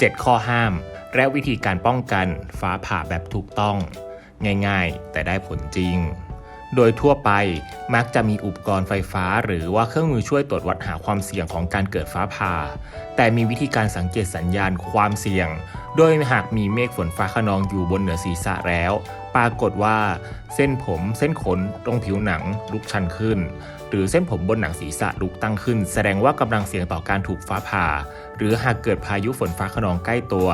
7 ข้อห้าม และวิธีการป้องกันฟ้าผ่าแบบถูกต้อง ง่ายๆ แต่ได้ผลจริง โดยทั่วไปมักจะมีอุปกรณ์ไฟฟ้า หรือว่าเครื่องมือช่วยตรวจวัดหาความเสี่ยงของการเกิดฟ้าผ่า แต่มีวิธีการสังเกตสัญญาณความเสี่ยง โดยหากมีเมฆฝนฟ้าขนองอยู่บนเหนือศีรษะแล้ว ปรากฏว่า เส้นผมเส้นขนตรงผิวหนังลุกชันขึ้น หรือเส้นผมบนหนังศีรษะลุกตั้งขึ้น แสดงว่ากำลังเสี่ยงต่อการถูกฟ้าผ่า หรือหากเกิดพายุฝนฟ้าขนองใกล้ตัว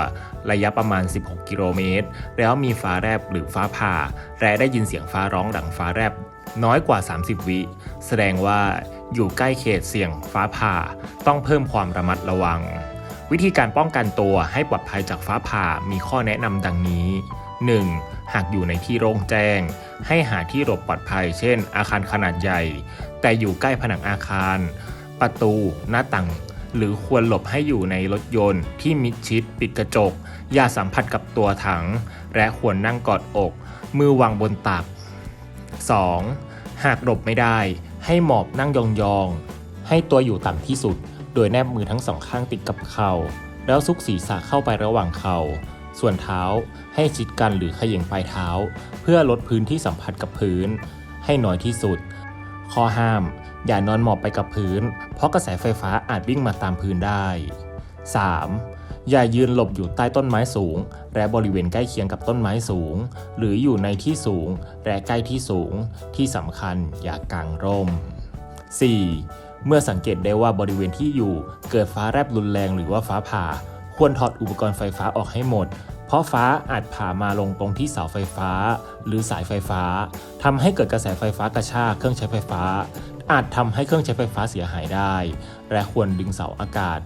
ระยะประมาณ 16 กิโลเมตร แล้วมีฟ้าแรบหรือฟ้าผ่า และได้ยินเสียงฟ้าร้องดังฟ้าแรบน้อยกว่า 30 วิ แสดงว่าอยู่ใกล้เขตเสี่ยงฟ้าผ่า ต้องเพิ่มความระมัดระวัง วิธีการป้องกันตัวให้ปลอดภัยจากฟ้าผ่ามีข้อแนะนำดังนี้ 1. หากอยู่ในที่โล่งแจ้ง ให้หาที่หลบปลอดภัย เช่น อาคารขนาดใหญ่ แต่อยู่ใกล้ผนังอาคาร ประตู หน้าต่าง หรือควรหลบให้อยู่ในรถยนต์ที่มิดชิด ปิดกระจก อย่าสัมผัสกับตัวถัง และควรนั่งกอดอก มือวางบนตัก 2. หากหลบไม่ได้ ให้หมอบนั่งยองๆ ให้ตัวอยู่ต่ำที่สุด โดยแนบมือทั้งสองข้างติดกับเข่า แล้วซุกศีรษะเข้าไประหว่างเข่า ส่วนเท้าให้ชิดกันหรือขย่งปลายเท้า เพื่อลดพื้นที่สัมผัสกับพื้น ให้น้อยที่สุด ข้อห้าม อย่านอนหมอบไปกับพื้น เพราะกระแสไฟฟ้าอาจวิ่งมาตามพื้นได้ 3. อย่ายืนหลบอยู่ใต้ต้นไม้สูง และบริเวณใกล้เคียงกับต้นไม้สูง หรืออยู่ในที่สูง และใกล้ที่สูง ที่สำคัญอย่ากางร่ม 4. เมื่อสังเกตได้ว่าบริเวณที่อยู่เกิดฟ้าแรบรุนแรงหรือว่าฟ้าผ่า ควรถอดอุปกรณ์ไฟฟ้าออกให้หมด เพราะฟ้าอาจผ่ามาลงตรงที่เสาไฟฟ้า หรือสายไฟฟ้าทำให้เกิดกระแสไฟฟ้ากระชากเครื่องใช้ไฟฟ้า อาจทำให้เครื่องใช้ไฟฟ้าเสียหายได้ และควรดึงเสาอากาศ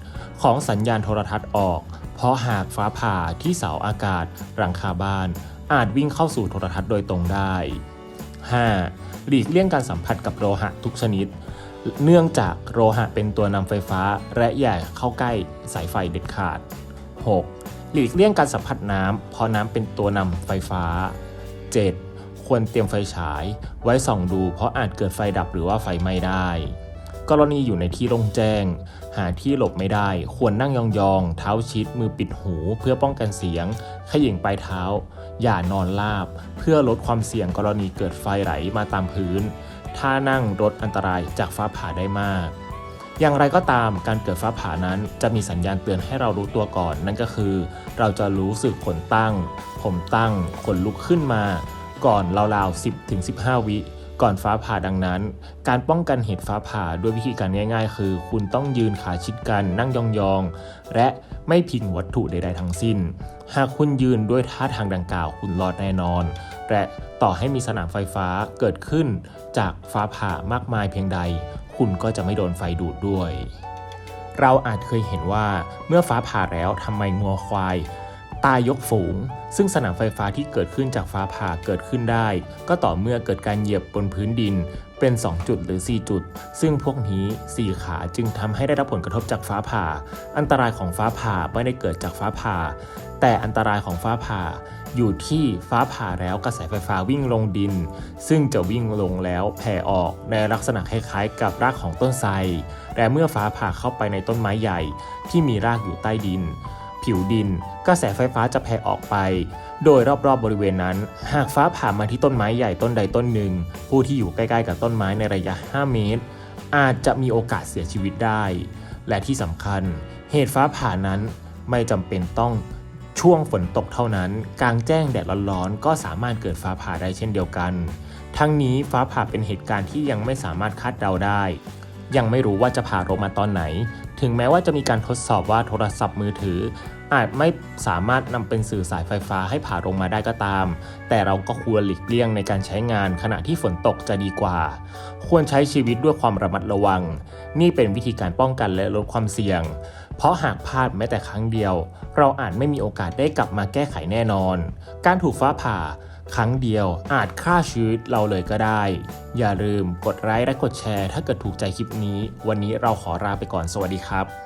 ของสัญญาณโทรทัศน์ออก เพราะหากฟ้าผ่าที่เสาอากาศหลังคาบ้าน อาจวิ่งเข้าสู่โทรทัศน์โดยตรงได้ 5. หลีกเลี่ยงการสัมผัสกับโลหะทุกชนิด เนื่องจากโลหะเป็นตัวนำไฟฟ้าและอย่าเข้าใกล้สายไฟเด็ดขาด 6. หลีกเลี่ยงการสัมผัสน้ำเพราะน้ำเป็นตัวนำไฟฟ้า 7. ควรเตรียมไฟฉาย ไว้ส่องดูเพราะอาจเกิดไฟดับหรือว่าไฟไหม้ได้ กรณีอยู่ในที่โล่งแจ้ง หาที่หลบไม่ได้ ควรนั่งยองๆ เท้าชิด มือปิดหูเพื่อป้องกันเสียง ขย่งปลายเท้า อย่านอนราบ เพื่อลดความเสี่ยงกรณีเกิดไฟไหลมาตามพื้น ถ้านั่งรถอันตรายจากฟ้าผ่าได้มาก อย่างไรก็ตามการเกิดฟ้าผ่านั้นจะมีสัญญาณเตือนให้เรารู้ตัวก่อน นั่นก็คือ เราจะรู้สึกขนตั้ง ผมตั้งขนลุกขึ้นมา ก่อนราวๆ 10ถึง15 วิก่อนฟ้าผ่าดังนั้น การป้องกันเหตุฟ้าผ่าด้วยวิธีการง่าย ๆ คือ คุณต้องยืนขาชิดกันนั่งยองๆ และไม่พิงวัตถุใดๆทั้งสิ้น หากคุณยืนด้วยท่าทางดังกล่าวคุณรอดแน่นอน และต่อให้มีสนามไฟฟ้าเกิดขึ้นจากฟ้าผ่ามากมายเพียงใด คุณก็จะไม่โดนไฟดูดด้วย เราอาจเคยเห็นว่าเมื่อฟ้าผ่าแล้วทำไมงัวควาย ตายยกฝูง ซึ่งสนามไฟฟ้าที่เกิดขึ้นจากฟ้าผ่าเกิดขึ้นได้ ก็ต่อเมื่อเกิดการเหยียบบนพื้นดินเป็น 2 จุดหรือ 4 จุด ซึ่งพวกนี้ 4 ขาจึงทำให้ได้รับผลกระทบจากฟ้าผ่า อันตรายของฟ้าผ่าไม่ได้เกิดจากฟ้าผ่า แต่อันตรายของฟ้าผ่า อยู่ที่ฟ้าผ่าแล้วกระแสไฟฟ้าวิ่งลงดิน ซึ่งจะวิ่งลงแล้วแผ่ออกในลักษณะคล้ายๆ กับรากของต้นไทรและเมื่อฟ้าผ่าเข้าไปในต้นไม้ใหญ่ ที่มีรากอยู่ใต้ดิน ผิวดิน กระแสไฟฟ้าจะแผ่ออกไป โดยรอบๆบบริเวณนั้น หากฟ้าผ่ามาที่ต้นไม้ใหญ่ต้นใดต้นหนึ่ง ผู้ที่อยู่ใกล้ๆกับต้นไม้ในระยะ 5 เมตร อาจจะมีโอกาสเสียชีวิตได้ และที่สำคัญ เหตุฟ้าผ่านั้นไม่จำเป็นต้องช่วงฝนตกเท่านั้น กลางแจ้งแดดร้อนๆ ก็สามารถเกิดฟ้าผ่าได้เช่นเดียวกัน ทั้งนี้ฟ้าผ่าเป็นเหตุการณ์ที่ยังไม่สามารถคาดเดาได้ ยังไม่รู้ว่าจะผ่าลงมาตอนไหน ถึงแม้ว่าจะมีการทดสอบว่าโทรศัพท์มือถือ อาจไม่สามารถนำเป็นสื่อสายไฟฟ้าให้ผ่าลงมาได้ก็ตาม แต่เราก็ควรหลีกเลี่ยงในการใช้งานขณะที่ฝนตกจะดีกว่า ควรใช้ชีวิตด้วยความระมัดระวัง นี่เป็นวิธีการป้องกันและลดความเสี่ยง เพราะหากพลาดแม้แต่ครั้งเดียว เราอาจไม่มีโอกาสได้กลับมาแก้ไขแน่นอน การถูกฟ้าผ่าครั้งเดียวอาจฆ่าชีวิตเราเลยก็ได้ อย่าลืมกดไลค์และกดแชร์ ถ้าเกิดถูกใจคลิปนี้ วันนี้เราขอลาไปก่อนสวัสดีครับ